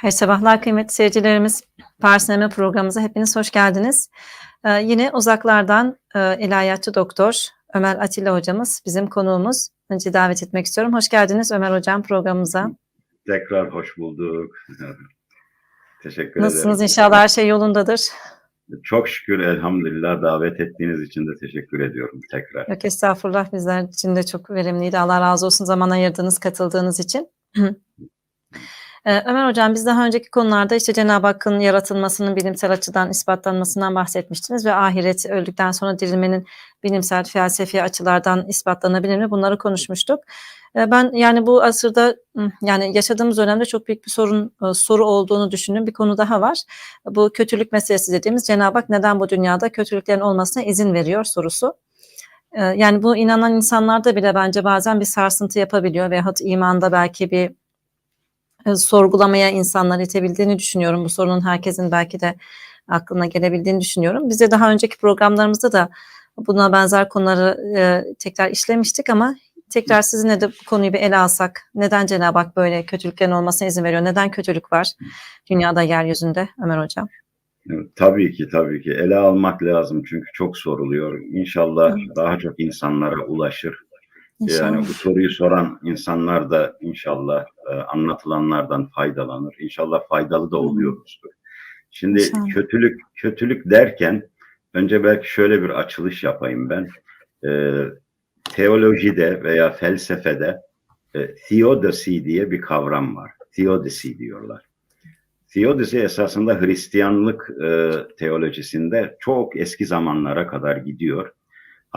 Hayırlı sabahlar kıymetli seyircilerimiz. Parsineme programımıza hepiniz hoş geldiniz. Ee, yine uzaklardan e, ilahiyatçı doktor Ömer Atilla hocamız bizim konuğumuz. Önce davet etmek istiyorum. Hoş geldiniz Ömer hocam programımıza. Tekrar hoş bulduk. Teşekkür Nasılsınız? ederim. İnşallah her şey yolundadır. Çok şükür elhamdülillah davet ettiğiniz için de teşekkür ediyorum tekrar. Yok estağfurullah bizler için de çok verimliydi. Allah razı olsun zaman ayırdığınız, katıldığınız için. Ee, Ömer Hocam biz daha önceki konularda işte Cenab-ı Hakk'ın yaratılmasının bilimsel açıdan ispatlanmasından bahsetmiştiniz ve ahiret öldükten sonra dirilmenin bilimsel felsefi açılardan ispatlanabilir mi bunları konuşmuştuk. Ee, Ben yani bu asırda yani yaşadığımız dönemde çok büyük bir sorun e, soru olduğunu düşündüğüm bir konu daha var. Bu kötülük meselesi dediğimiz Cenab-ı Hak neden bu dünyada kötülüklerin olmasına izin veriyor sorusu. Ee, Yani bu inanan insanlarda bile bence bazen bir sarsıntı yapabiliyor veyahut imanda belki bir e, sorgulamaya insanları itebildiğini düşünüyorum. Bu sorunun herkesin belki de aklına gelebildiğini düşünüyorum. Biz de daha önceki programlarımızda da buna benzer konuları e, tekrar işlemiştik ama tekrar sizinle de bu konuyu bir ele alsak. Neden Cenab-ı Hak böyle kötülüklerin olmasına izin veriyor? Neden kötülük var dünyada, yeryüzünde Ömer Hocam? Tabii ki tabii ki ele almak lazım çünkü çok soruluyor. İnşallah Evet. daha çok insanlara ulaşır. İnşallah. Yani bu soruyu soran insanlar da inşallah e, anlatılanlardan faydalanır. İnşallah faydalı da oluyoruzdur. Şimdi İnşallah. kötülük kötülük derken önce belki şöyle bir açılış yapayım ben. E, teolojide veya felsefede e, theodicy diye bir kavram var. Theodicy diyorlar. Theodicy esasında Hristiyanlık e, teolojisinde çok eski zamanlara kadar gidiyor.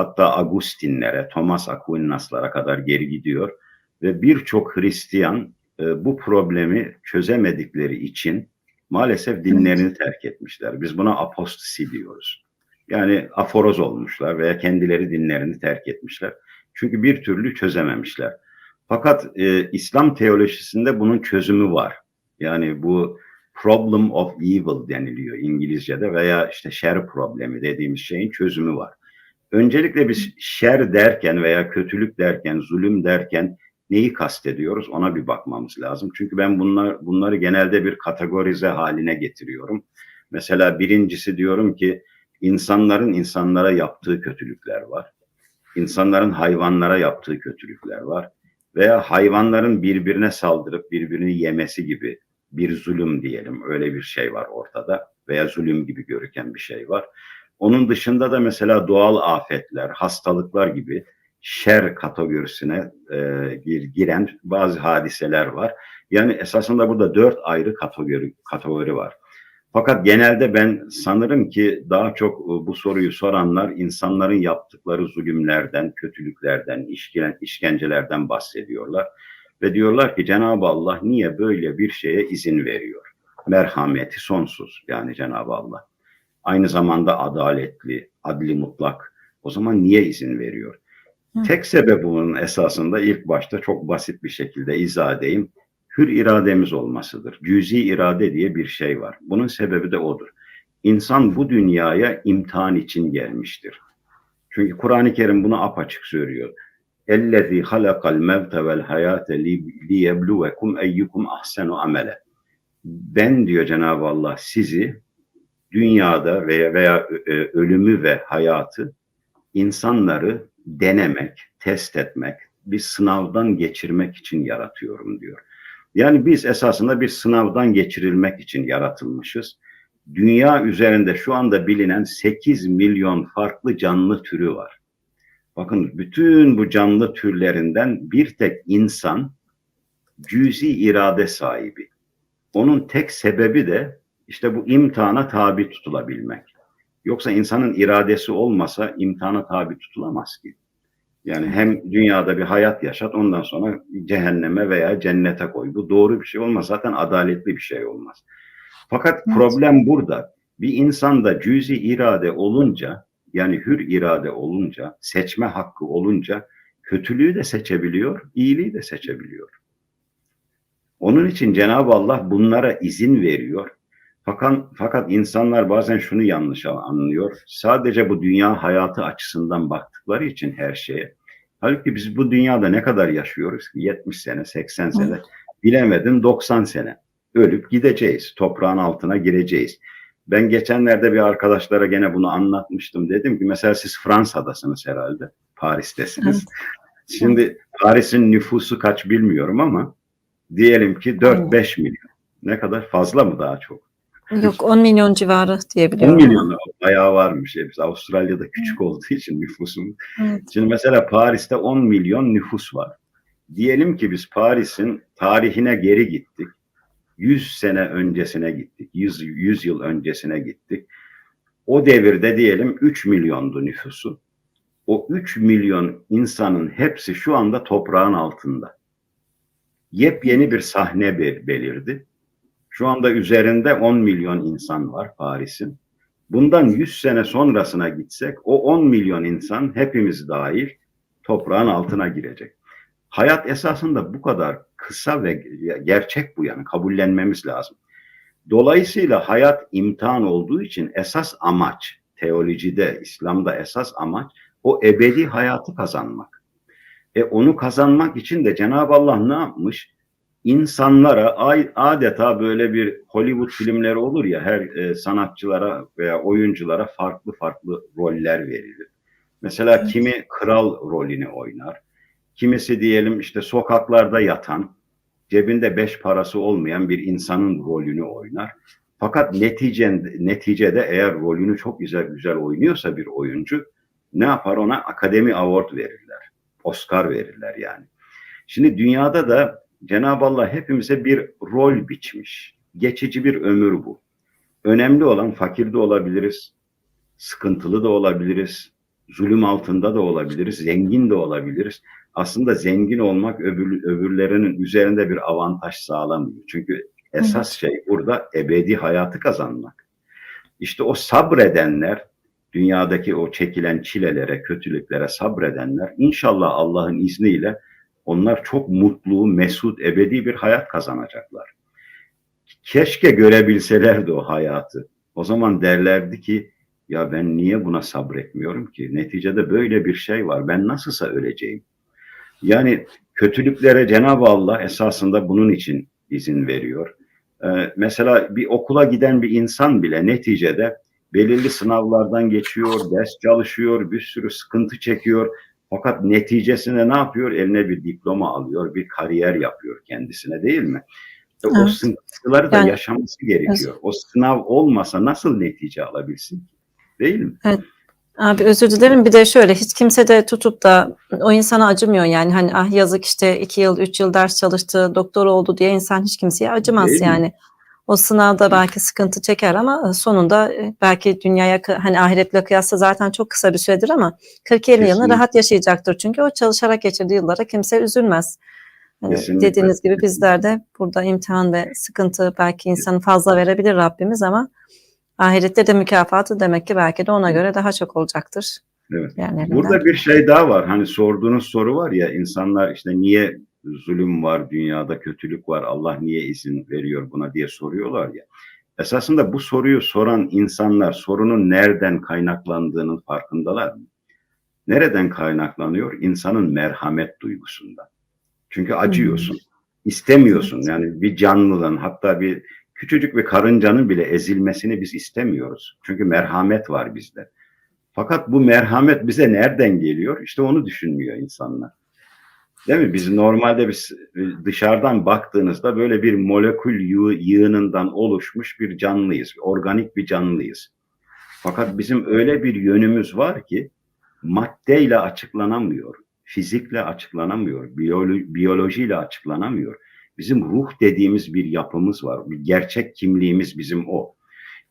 Hatta Agustinlere, Thomas Aquinas'lara kadar geri gidiyor. Ve birçok Hristiyan e, bu problemi çözemedikleri için maalesef dinlerini terk etmişler. Biz buna apostasi diyoruz. Yani aforoz olmuşlar veya kendileri dinlerini terk etmişler. Çünkü bir türlü çözememişler. Fakat e, İslam teolojisinde bunun çözümü var. Yani bu problem of evil deniliyor İngilizce'de veya işte şer problemi dediğimiz şeyin çözümü var. Öncelikle biz şer derken veya kötülük derken, zulüm derken neyi kastediyoruz ona bir bakmamız lazım. Çünkü ben bunlar bunları genelde bir kategorize haline getiriyorum. Mesela birincisi diyorum ki insanların insanlara yaptığı kötülükler var. İnsanların hayvanlara yaptığı kötülükler var. Veya hayvanların birbirine saldırıp birbirini yemesi gibi bir zulüm diyelim. Öyle bir şey var ortada veya zulüm gibi görüken bir şey var. Onun dışında da mesela doğal afetler, hastalıklar gibi şer kategorisine e, gir, giren bazı hadiseler var. Yani esasında burada dört ayrı kategori, kategori var. Fakat genelde ben sanırım ki daha çok e, bu soruyu soranlar insanların yaptıkları zulümlerden, kötülüklerden, işken, işkencelerden bahsediyorlar. Ve diyorlar ki Cenab-ı Allah niye böyle bir şeye izin veriyor? Merhameti sonsuz yani Cenab-ı Allah Aynı zamanda adaletli, adli mutlak. O zaman niye izin veriyor? Hı. Tek sebep bunun esasında ilk başta çok basit bir şekilde izah edeyim. Hür irademiz olmasıdır. Cüzi irade diye bir şey var. Bunun sebebi de odur. İnsan bu dünyaya imtihan için gelmiştir. Çünkü Kur'an-ı Kerim bunu apaçık söylüyor. اَلَّذ۪ي خَلَقَ الْمَوْتَ وَالْحَيَاةَ لِيَبْلُوَكُمْ اَيُّكُمْ اَحْسَنُ amele. Ben diyor Cenab-ı Allah sizi dünyada veya, veya e, ölümü ve hayatı insanları denemek, test etmek, bir sınavdan geçirmek için yaratıyorum diyor. Yani biz esasında bir sınavdan geçirilmek için yaratılmışız. Dünya üzerinde şu anda bilinen 8 milyon farklı canlı türü var. Bakın bütün bu canlı türlerinden bir tek insan cüzi irade sahibi. Onun tek sebebi de işte bu imtihana tabi tutulabilmek. Yoksa insanın iradesi olmasa imtihana tabi tutulamaz ki. Yani hem dünyada bir hayat yaşat ondan sonra cehenneme veya cennete koy. Bu doğru bir şey olmaz. Zaten adaletli bir şey olmaz. Fakat Evet. problem burada. Bir insanda cüzi irade olunca yani hür irade olunca, seçme hakkı olunca kötülüğü de seçebiliyor, iyiliği de seçebiliyor. Onun için Cenab-ı Allah bunlara izin veriyor. Fakat, fakat insanlar bazen şunu yanlış anlıyor. Sadece bu dünya hayatı açısından baktıkları için her şeye. Halbuki biz bu dünyada ne kadar yaşıyoruz ki? 70 sene, 80 sene, bilemedim 90 sene. ölüp gideceğiz. Toprağın altına gireceğiz. Ben geçenlerde bir arkadaşlara gene bunu anlatmıştım. Dedim ki mesela siz Fransa'dasınız herhalde. Paris'tesiniz. Şimdi Paris'in nüfusu kaç bilmiyorum ama diyelim ki 4-5 milyon. Ne kadar fazla mı daha çok? Yok 10 milyon civarı 10 diyebiliyorum. milyon bayağı varmış. Biz Avustralya'da küçük olduğu için nüfusun. Evet. Şimdi mesela Paris'te 10 milyon nüfus var. Diyelim ki biz Paris'in tarihine geri gittik. 100 sene öncesine gittik. 100, 100 yıl öncesine gittik. O devirde diyelim 3 milyondu nüfusu. O 3 milyon insanın hepsi şu anda toprağın altında. Yepyeni bir sahne be- belirdi. Şu anda üzerinde 10 milyon insan var Paris'in. Bundan 100 sene sonrasına gitsek o 10 milyon insan hepimiz dahil toprağın altına girecek. Hayat esasında bu kadar kısa ve gerçek bu yani kabullenmemiz lazım. Dolayısıyla hayat imtihan olduğu için esas amaç teolojide, İslam'da esas amaç o ebedi hayatı kazanmak. E onu kazanmak için de Cenab-ı Allah ne yapmış? İnsanlara adeta böyle bir Hollywood filmleri olur ya her e, sanatçılara veya oyunculara farklı farklı roller verilir. Mesela Evet. kimi kral rolünü oynar. Kimisi diyelim işte sokaklarda yatan, cebinde beş parası olmayan bir insanın rolünü oynar. Fakat neticede, neticede eğer rolünü çok güzel güzel oynuyorsa bir oyuncu ne yapar ona Akademi Award verirler. Oscar verirler yani. Şimdi dünyada da Cenab-ı Allah hepimize bir rol biçmiş. Geçici bir ömür bu. Önemli olan fakir de olabiliriz, sıkıntılı da olabiliriz, zulüm altında da olabiliriz, zengin de olabiliriz. Aslında zengin olmak öbür, öbürlerinin üzerinde bir avantaj sağlamıyor. Çünkü esas şey burada ebedi hayatı kazanmak. İşte o sabredenler, dünyadaki o çekilen çilelere, kötülüklere sabredenler inşallah Allah'ın izniyle onlar çok mutlu, mesut, ebedi bir hayat kazanacaklar. Keşke görebilselerdi o hayatı. O zaman derlerdi ki ya ben niye buna sabretmiyorum ki? Neticede böyle bir şey var. Ben nasılsa öleceğim. Yani kötülüklere Cenab-ı Allah esasında bunun için izin veriyor. Ee, mesela bir okula giden bir insan bile neticede belirli sınavlardan geçiyor, ders çalışıyor, bir sürü sıkıntı çekiyor. Fakat neticesinde ne yapıyor? Eline bir diploma alıyor, bir kariyer yapıyor kendisine değil mi? E, O Evet. sıkıntıları da Yani- yaşaması gerekiyor. O sınav olmasa nasıl netice alabilsin ki? Değil mi? Abi özür dilerim bir de şöyle hiç kimse de tutup da o insana acımıyor yani hani ah yazık işte iki yıl üç yıl ders çalıştı doktor oldu diye insan hiç kimseye acımaz Değil mi? O sınavda belki sıkıntı çeker ama sonunda e, belki dünyaya hani ahiretle kıyasla zaten çok kısa bir süredir ama 40-50 yılını rahat yaşayacaktır. Çünkü o çalışarak geçirdiği yıllara kimse üzülmez. Hani Kesinlikle. dediğiniz gibi bizler de burada imtihan ve sıkıntı belki insanı fazla verebilir Rabbimiz ama ahirette de mükafatı demek ki belki de ona göre daha çok olacaktır. Evet. Burada bir şey daha var. Hani sorduğunuz soru var ya insanlar işte niye zulüm var dünyada kötülük var Allah niye izin veriyor buna diye soruyorlar ya. Esasında bu soruyu soran insanlar sorunun nereden kaynaklandığının farkındalar mı? Nereden kaynaklanıyor? İnsanın merhamet duygusundan. Çünkü acıyorsun. istemiyorsun. Yani bir canlının hatta bir küçücük bir karıncanın bile ezilmesini biz istemiyoruz. Çünkü merhamet var bizde. Fakat bu merhamet bize nereden geliyor? İşte onu düşünmüyor insanlar. Değil mi? Biz normalde biz dışarıdan baktığınızda böyle bir molekül yığ- yığınından oluşmuş bir canlıyız. Organik bir canlıyız. Fakat bizim öyle bir yönümüz var ki maddeyle açıklanamıyor. Fizikle açıklanamıyor. biyolo- biyolojiyle açıklanamıyor. Bizim ruh dediğimiz bir yapımız var. Bir gerçek kimliğimiz bizim o.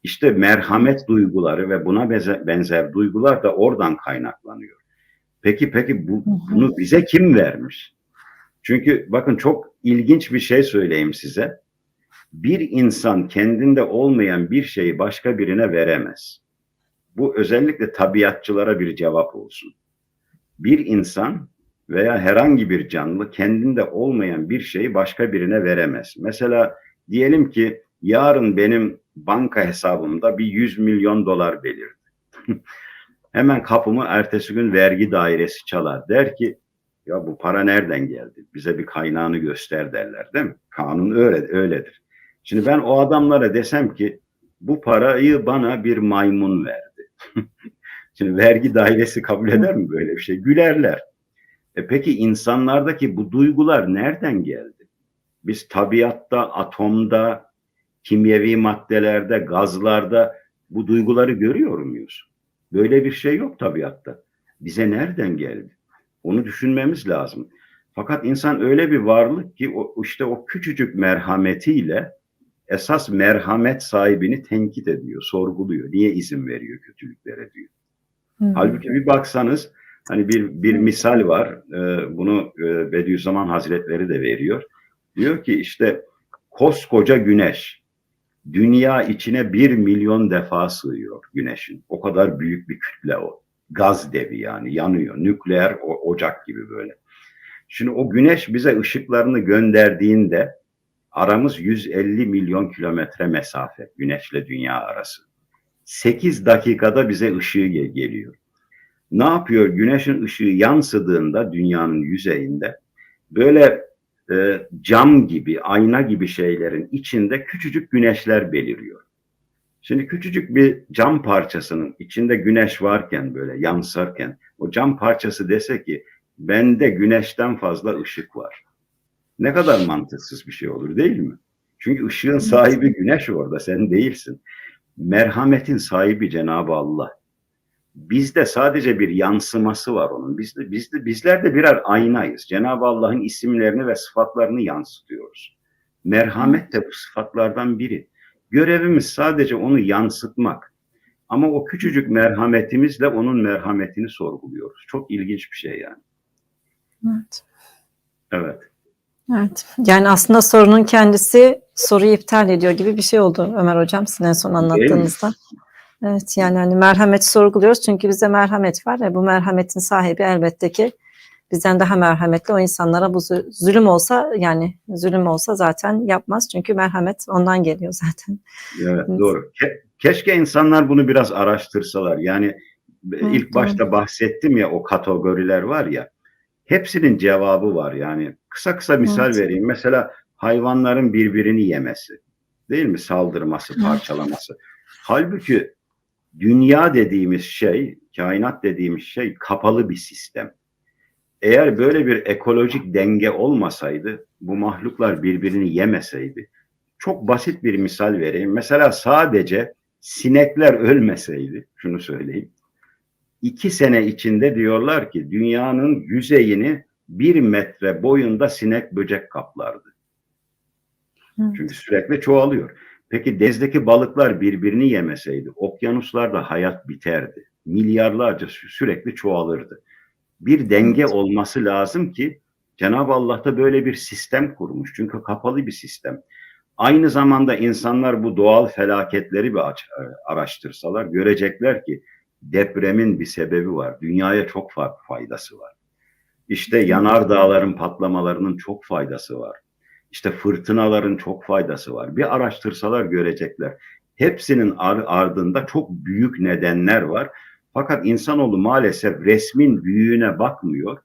İşte merhamet duyguları ve buna benzer duygular da oradan kaynaklanıyor. Peki peki bu, bunu bize kim vermiş? Çünkü bakın çok ilginç bir şey söyleyeyim size. Bir insan kendinde olmayan bir şeyi başka birine veremez. Bu özellikle tabiatçılara bir cevap olsun. Bir insan veya herhangi bir canlı kendinde olmayan bir şeyi başka birine veremez. Mesela diyelim ki yarın benim banka hesabımda bir 100 milyon dolar belirdi. Hemen kapımı ertesi gün vergi dairesi çalar. Der ki ya bu para nereden geldi? Bize bir kaynağını göster derler değil mi? Kanun öyle öyledir. Şimdi ben o adamlara desem ki bu parayı bana bir maymun verdi. Şimdi vergi dairesi kabul eder mi böyle bir şey? Gülerler. E peki insanlardaki bu duygular nereden geldi? Biz tabiatta, atomda, kimyevi maddelerde, gazlarda bu duyguları görüyor muyuz? Böyle bir şey yok tabiatta. Bize nereden geldi? Onu düşünmemiz lazım. Fakat insan öyle bir varlık ki o, işte o küçücük merhametiyle esas merhamet sahibini tenkit ediyor, sorguluyor. Niye izin veriyor kötülüklere diyor. Hı. Halbuki bir baksanız hani bir bir misal var. e, bunu e, Bediüzzaman Hazretleri de veriyor. Diyor ki işte koskoca güneş dünya içine bir milyon defa sığıyor güneşin. O kadar büyük bir kütle o. Gaz devi yani yanıyor. Nükleer o- ocak gibi böyle. Şimdi o güneş bize ışıklarını gönderdiğinde aramız 150 milyon kilometre mesafe güneşle dünya arası. 8 dakikada bize ışığı ge- geliyor. Ne yapıyor? Güneşin ışığı yansıdığında dünyanın yüzeyinde böyle e, cam gibi, ayna gibi şeylerin içinde küçücük güneşler beliriyor. Şimdi küçücük bir cam parçasının içinde güneş varken böyle yansarken o cam parçası dese ki bende güneşten fazla ışık var. Ne kadar mantıksız bir şey olur değil mi? Çünkü ışığın sahibi güneş orada sen değilsin. Merhametin sahibi Cenab-ı Allah. Bizde sadece bir yansıması var onun. Bizde, bizde, bizler de birer aynayız. Cenab-ı Allah'ın isimlerini ve sıfatlarını yansıtıyoruz. Merhamet de bu sıfatlardan biri. Görevimiz sadece onu yansıtmak. Ama o küçücük merhametimizle onun merhametini sorguluyoruz. Çok ilginç bir şey yani. Evet. Evet. Evet. Yani aslında sorunun kendisi soruyu iptal ediyor gibi bir şey oldu Ömer Hocam sizin en son anlattığınızda. Evet yani hani merhameti sorguluyoruz çünkü bizde merhamet var ve bu merhametin sahibi elbette ki bizden daha merhametli o insanlara bu zulüm olsa yani zulüm olsa zaten yapmaz çünkü merhamet ondan geliyor zaten. Evet, Evet. doğru. Ke- keşke insanlar bunu biraz araştırsalar. Yani ilk doğru. başta bahsettim ya o kategoriler var ya. Hepsinin cevabı var. Yani kısa kısa misal Evet. vereyim. Mesela hayvanların birbirini yemesi. Değil mi? Saldırması, Evet. parçalaması. Halbuki dünya dediğimiz şey, kainat dediğimiz şey kapalı bir sistem. Eğer böyle bir ekolojik denge olmasaydı, bu mahluklar birbirini yemeseydi, çok basit bir misal vereyim. Mesela sadece sinekler ölmeseydi, şunu söyleyeyim. iki sene içinde diyorlar ki dünyanın yüzeyini bir metre boyunda sinek böcek kaplardı. Evet. Çünkü sürekli çoğalıyor. Peki dezdeki balıklar birbirini yemeseydi okyanuslarda hayat biterdi. Milyarlarca sü- sürekli çoğalırdı. Bir denge olması lazım ki Cenab-ı Allah da böyle bir sistem kurmuş. Çünkü kapalı bir sistem. Aynı zamanda insanlar bu doğal felaketleri bir aç- araştırsalar görecekler ki depremin bir sebebi var. Dünyaya çok fa- faydası var. İşte yanardağların patlamalarının çok faydası var. İşte fırtınaların çok faydası var. Bir araştırsalar görecekler. Hepsinin ar- ardında çok büyük nedenler var. Fakat insanoğlu maalesef resmin büyüğüne bakmıyor.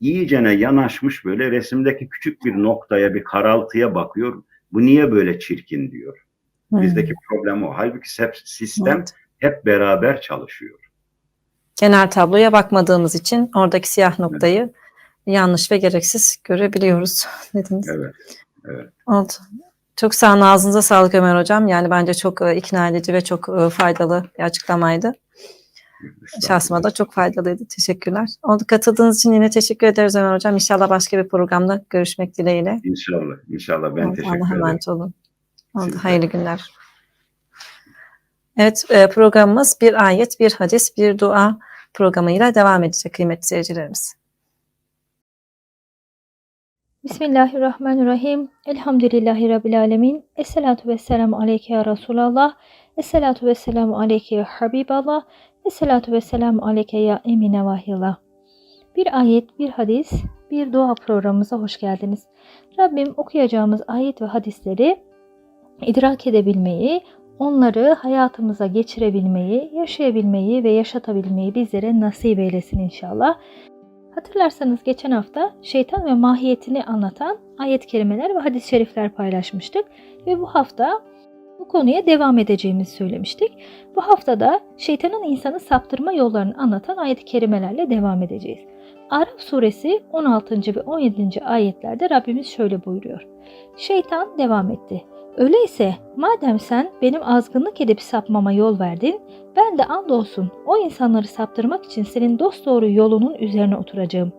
İyicene yanaşmış böyle resimdeki küçük bir noktaya, bir karaltıya bakıyor. Bu niye böyle çirkin diyor. Bizdeki problem o. Halbuki sep- sistem Evet. hep beraber çalışıyor. genel tabloya bakmadığımız için oradaki siyah noktayı yanlış ve gereksiz görebiliyoruz dediniz. Evet. Evet. Oldu. Çok sağ olun. Ağzınıza sağlık Ömer Hocam. Yani bence çok e, ikna edici ve çok e, faydalı bir açıklamaydı. Şahsıma da çok faydalıydı. Teşekkürler. Oldu. Katıldığınız için yine teşekkür ederiz Ömer Hocam. İnşallah başka bir programda görüşmek dileğiyle. İnşallah. İnşallah. Ben Oldu. teşekkür Allah'a ederim. emanet olun. Oldu. Hayırlı günler. Evet e, programımız bir ayet, bir hadis, bir dua programıyla devam edecek kıymetli seyircilerimiz. Bismillahirrahmanirrahim. Elhamdülillahi Rabbil Alemin. Esselatu vesselamu aleyke ya Resulallah. Esselatu vesselamu aleyke ya Habiballah. Esselatu vesselamu aleyke ya Emine Vahyallah. Bir ayet, bir hadis, bir dua programımıza hoş geldiniz. Rabbim okuyacağımız ayet ve hadisleri idrak edebilmeyi, onları hayatımıza geçirebilmeyi, yaşayabilmeyi ve yaşatabilmeyi bizlere nasip eylesin inşallah. Hatırlarsanız geçen hafta şeytan ve mahiyetini anlatan ayet-i kerimeler ve hadis-i şerifler paylaşmıştık ve bu hafta bu konuya devam edeceğimizi söylemiştik. Bu haftada şeytanın insanı saptırma yollarını anlatan ayet-i kerimelerle devam edeceğiz. Araf suresi 16. ve 17. ayetlerde Rabbimiz şöyle buyuruyor. Şeytan devam etti. Öyleyse madem sen benim azgınlık edip sapmama yol verdin, ben de andolsun o insanları saptırmak için senin dosdoğru yolunun üzerine oturacağım.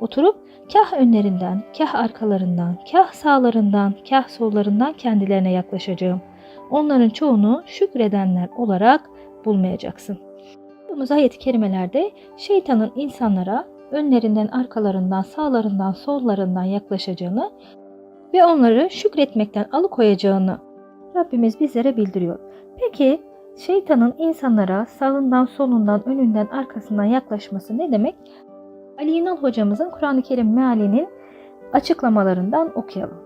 Oturup kah önlerinden, kah arkalarından, kah sağlarından, kah sollarından kendilerine yaklaşacağım. Onların çoğunu şükredenler olarak bulmayacaksın. Bu ayet-i kerimelerde şeytanın insanlara önlerinden, arkalarından, sağlarından, sollarından yaklaşacağını ve onları şükretmekten alıkoyacağını Rabbimiz bizlere bildiriyor. Peki şeytanın insanlara sağından, solundan, önünden, arkasından yaklaşması ne demek? Ali İnal hocamızın Kur'an-ı Kerim mealinin açıklamalarından okuyalım.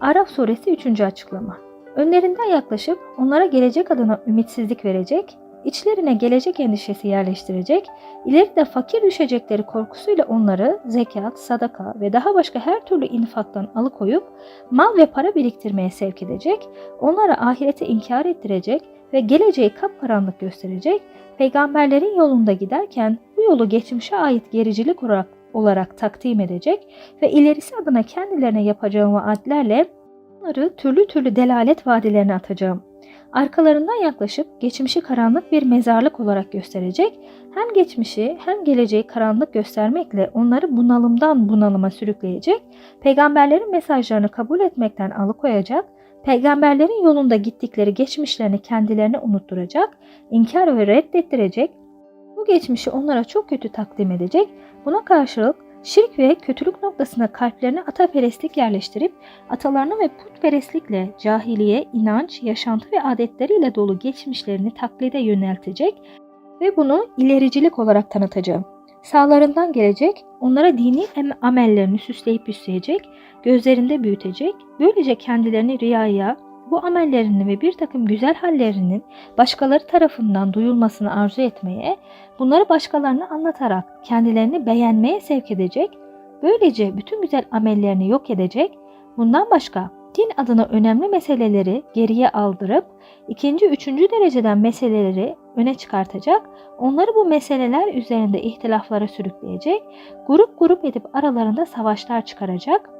Araf suresi 3. açıklama. Önlerinden yaklaşıp onlara gelecek adına ümitsizlik verecek, içlerine gelecek endişesi yerleştirecek, ileride fakir düşecekleri korkusuyla onları zekat, sadaka ve daha başka her türlü infaktan alıkoyup mal ve para biriktirmeye sevk edecek, onlara ahireti inkar ettirecek ve geleceği kapkaranlık gösterecek, peygamberlerin yolunda giderken bu yolu geçmişe ait gericilik olarak, olarak takdim edecek ve ilerisi adına kendilerine yapacağım vaatlerle onları türlü türlü delalet vadilerine atacağım. Arkalarından yaklaşıp geçmişi karanlık bir mezarlık olarak gösterecek, hem geçmişi hem geleceği karanlık göstermekle onları bunalımdan bunalıma sürükleyecek, peygamberlerin mesajlarını kabul etmekten alıkoyacak, peygamberlerin yolunda gittikleri geçmişlerini kendilerine unutturacak, inkar ve reddettirecek, bu geçmişi onlara çok kötü takdim edecek, buna karşılık şirk ve kötülük noktasına kalplerine ataperestlik yerleştirip atalarına ve putperestlikle cahiliye, inanç, yaşantı ve adetleriyle dolu geçmişlerini taklide yöneltecek ve bunu ilericilik olarak tanıtacağım. Sağlarından gelecek, onlara dini amellerini süsleyip süsleyecek, gözlerinde büyütecek, böylece kendilerini riyaya, bu amellerini ve bir takım güzel hallerinin başkaları tarafından duyulmasını arzu etmeye, bunları başkalarına anlatarak kendilerini beğenmeye sevk edecek, böylece bütün güzel amellerini yok edecek, bundan başka din adına önemli meseleleri geriye aldırıp ikinci, üçüncü dereceden meseleleri öne çıkartacak, onları bu meseleler üzerinde ihtilaflara sürükleyecek, grup grup edip aralarında savaşlar çıkaracak,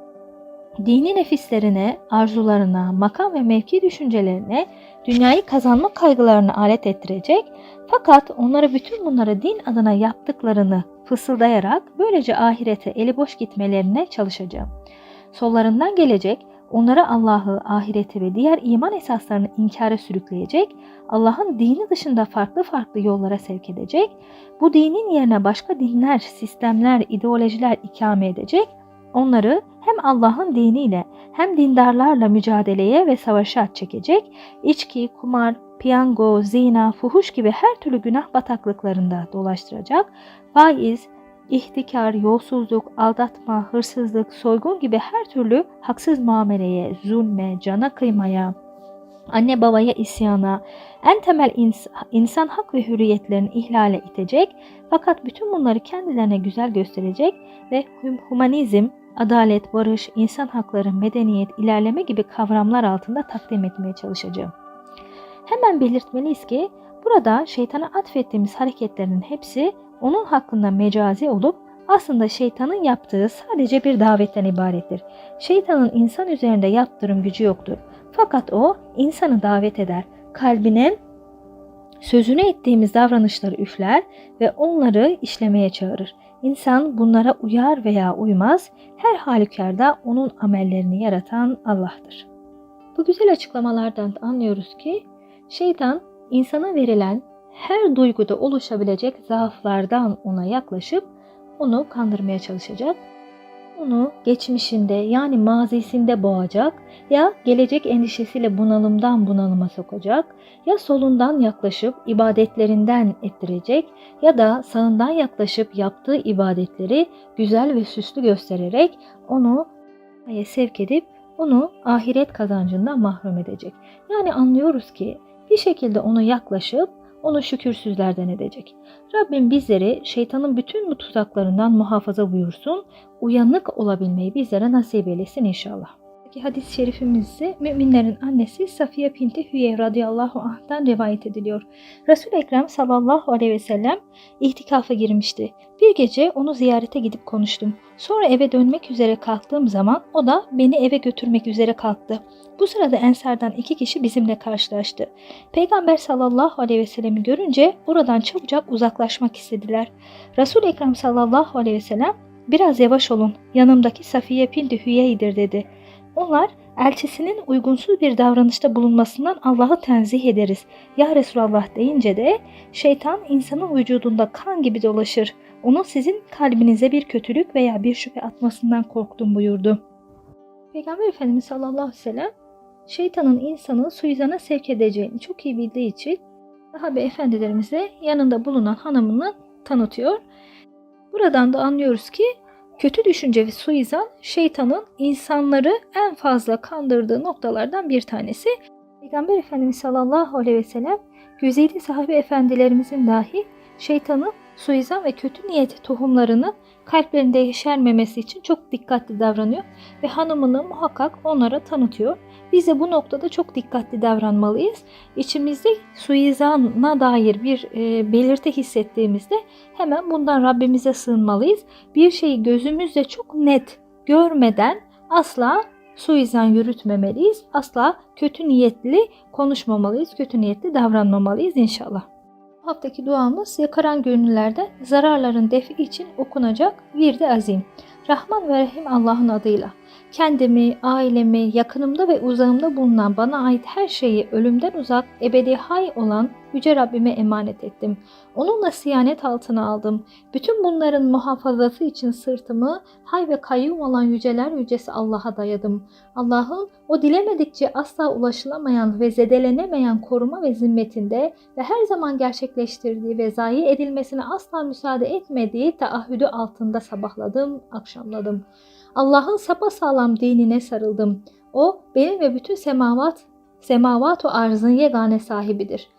dini nefislerine, arzularına, makam ve mevki düşüncelerine, dünyayı kazanma kaygılarını alet ettirecek fakat onlara bütün bunları din adına yaptıklarını fısıldayarak böylece ahirete eli boş gitmelerine çalışacağım. Sollarından gelecek, onlara Allah'ı, ahireti ve diğer iman esaslarını inkara sürükleyecek, Allah'ın dini dışında farklı farklı yollara sevk edecek, bu dinin yerine başka dinler, sistemler, ideolojiler ikame edecek, onları hem Allah'ın diniyle hem dindarlarla mücadeleye ve savaşa çekecek, içki, kumar, piyango, zina, fuhuş gibi her türlü günah bataklıklarında dolaştıracak, faiz, ihtikar, yolsuzluk, aldatma, hırsızlık, soygun gibi her türlü haksız muameleye, zulme, cana kıymaya, anne babaya isyana, en temel ins- insan hak ve hürriyetlerini ihlale itecek fakat bütün bunları kendilerine güzel gösterecek ve hum- humanizm, adalet, barış, insan hakları, medeniyet, ilerleme gibi kavramlar altında takdim etmeye çalışacağım. Hemen belirtmeliyiz ki burada şeytana atfettiğimiz hareketlerin hepsi onun hakkında mecazi olup aslında şeytanın yaptığı sadece bir davetten ibarettir. Şeytanın insan üzerinde yaptırım gücü yoktur. Fakat o insanı davet eder. Kalbine sözünü ettiğimiz davranışları üfler ve onları işlemeye çağırır. İnsan bunlara uyar veya uymaz, her halükarda onun amellerini yaratan Allah'tır. Bu güzel açıklamalardan anlıyoruz ki şeytan insana verilen her duyguda oluşabilecek zaaflardan ona yaklaşıp onu kandırmaya çalışacak. Onu geçmişinde yani mazisinde boğacak ya gelecek endişesiyle bunalımdan bunalıma sokacak ya solundan yaklaşıp ibadetlerinden ettirecek ya da sağından yaklaşıp yaptığı ibadetleri güzel ve süslü göstererek onu sevk edip onu ahiret kazancından mahrum edecek. Yani anlıyoruz ki bir şekilde ona yaklaşıp onu şükürsüzlerden edecek. Rabbim bizleri şeytanın bütün bu tuzaklarından muhafaza buyursun. Uyanık olabilmeyi bizlere nasip eylesin inşallah. Hadis-i şerifimizde müminlerin annesi Safiye binti Hüye radıyallahu anh'tan rivayet ediliyor. Resul-i Ekrem sallallahu aleyhi ve sellem ihtikafa girmişti. Bir gece onu ziyarete gidip konuştum. Sonra eve dönmek üzere kalktığım zaman o da beni eve götürmek üzere kalktı. Bu sırada Ensar'dan iki kişi bizimle karşılaştı. Peygamber sallallahu aleyhi ve sellemi görünce oradan çabucak uzaklaşmak istediler. Resul-i Ekrem sallallahu aleyhi ve sellem biraz yavaş olun yanımdaki Safiye binti Hüye'dir dedi. Onlar elçisinin uygunsuz bir davranışta bulunmasından Allah'ı tenzih ederiz. Ya Resulallah deyince de şeytan insanın vücudunda kan gibi dolaşır. Onun sizin kalbinize bir kötülük veya bir şüphe atmasından korktum buyurdu. Peygamber Efendimiz sallallahu aleyhi ve sellem şeytanın insanı suizana sevk edeceğini çok iyi bildiği için sahabe efendilerimize yanında bulunan hanımını tanıtıyor. Buradan da anlıyoruz ki kötü düşünce ve suizan şeytanın insanları en fazla kandırdığı noktalardan bir tanesi. Peygamber Efendimiz sallallahu aleyhi ve sellem güzeli sahabe efendilerimizin dahi şeytanın suizan ve kötü niyeti tohumlarını kalplerinde yeşermemesi için çok dikkatli davranıyor ve hanımını muhakkak onlara tanıtıyor. Biz de bu noktada çok dikkatli davranmalıyız. İçimizde suizana dair bir e, belirti hissettiğimizde hemen bundan Rabbimize sığınmalıyız. Bir şeyi gözümüzle çok net görmeden asla suizan yürütmemeliyiz. Asla kötü niyetli konuşmamalıyız, kötü niyetli davranmamalıyız inşallah. Haftaki duamız yakaran gönüllerde zararların defi için okunacak Virdi Azim. Rahman ve Rahim Allah'ın adıyla. Kendimi, ailemi, yakınımda ve uzağımda bulunan bana ait her şeyi ölümden uzak, ebedi hay olan Yüce Rabbime emanet ettim. Onunla siyanet altına aldım. Bütün bunların muhafazası için sırtımı hay ve kayyum olan yüceler yücesi Allah'a dayadım. Allah'ın o dilemedikçe asla ulaşılamayan ve zedelenemeyen koruma ve zimmetinde ve her zaman gerçekleştirdiği ve zayi edilmesine asla müsaade etmediği taahhüdü altında sabahladım, akşamladım. Allah'ın sapasağlam dinine sarıldım. O benim ve bütün semavat, semavat o arzın yegane sahibidir.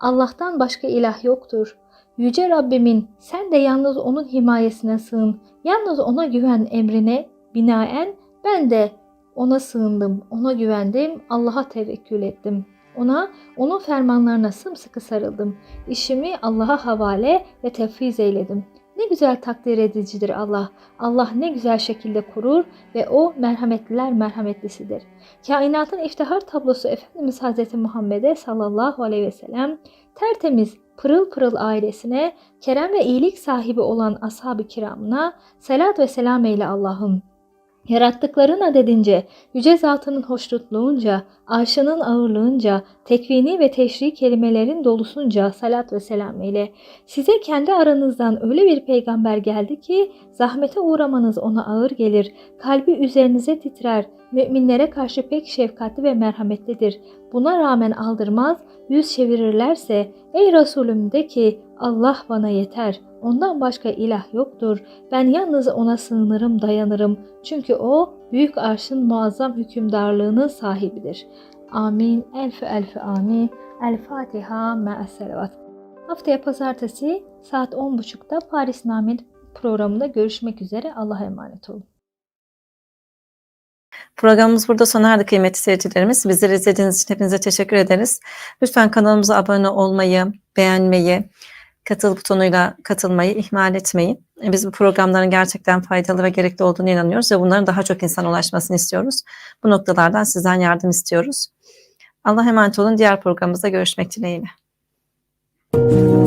Allah'tan başka ilah yoktur. Yüce Rabbimin sen de yalnız onun himayesine sığın. Yalnız ona güven emrine binaen ben de ona sığındım, ona güvendim, Allah'a tevekkül ettim. Ona, onun fermanlarına sımsıkı sarıldım. İşimi Allah'a havale ve tefviz eyledim. Ne güzel takdir edicidir Allah. Allah ne güzel şekilde korur ve o merhametliler merhametlisidir. Kainatın iftihar tablosu Efendimiz Hazreti Muhammed'e sallallahu aleyhi ve sellem tertemiz pırıl pırıl ailesine, kerem ve iyilik sahibi olan ashab-ı kiramına selat ve selam eyle Allah'ım. Yarattıkların adedince, yüce zatının hoşnutluğunca, arşının ağırlığınca, tekvini ve teşri kelimelerin dolusunca salat ve selam eyle. Size kendi aranızdan öyle bir peygamber geldi ki, zahmete uğramanız ona ağır gelir, kalbi üzerinize titrer, müminlere karşı pek şefkatli ve merhametlidir. Buna rağmen aldırmaz, yüz çevirirlerse, ey Resulüm de ki, Allah bana yeter, ondan başka ilah yoktur. Ben yalnız ona sığınırım, dayanırım. Çünkü o büyük arşın muazzam hükümdarlığının sahibidir. Amin. Elfi elfi amin. El Fatiha me'as selavat. Haftaya pazartesi saat 10.30'da Paris Name programında görüşmek üzere. Allah'a emanet olun. Programımız burada sona erdi kıymetli seyircilerimiz. Bizleri izlediğiniz için hepinize teşekkür ederiz. Lütfen kanalımıza abone olmayı, beğenmeyi, katıl butonuyla katılmayı ihmal etmeyin. E, biz bu programların gerçekten faydalı ve gerekli olduğunu inanıyoruz ve bunların daha çok insan ulaşmasını istiyoruz. Bu noktalardan sizden yardım istiyoruz. Allah emanet olun. Diğer programımızda görüşmek dileğiyle. Müzik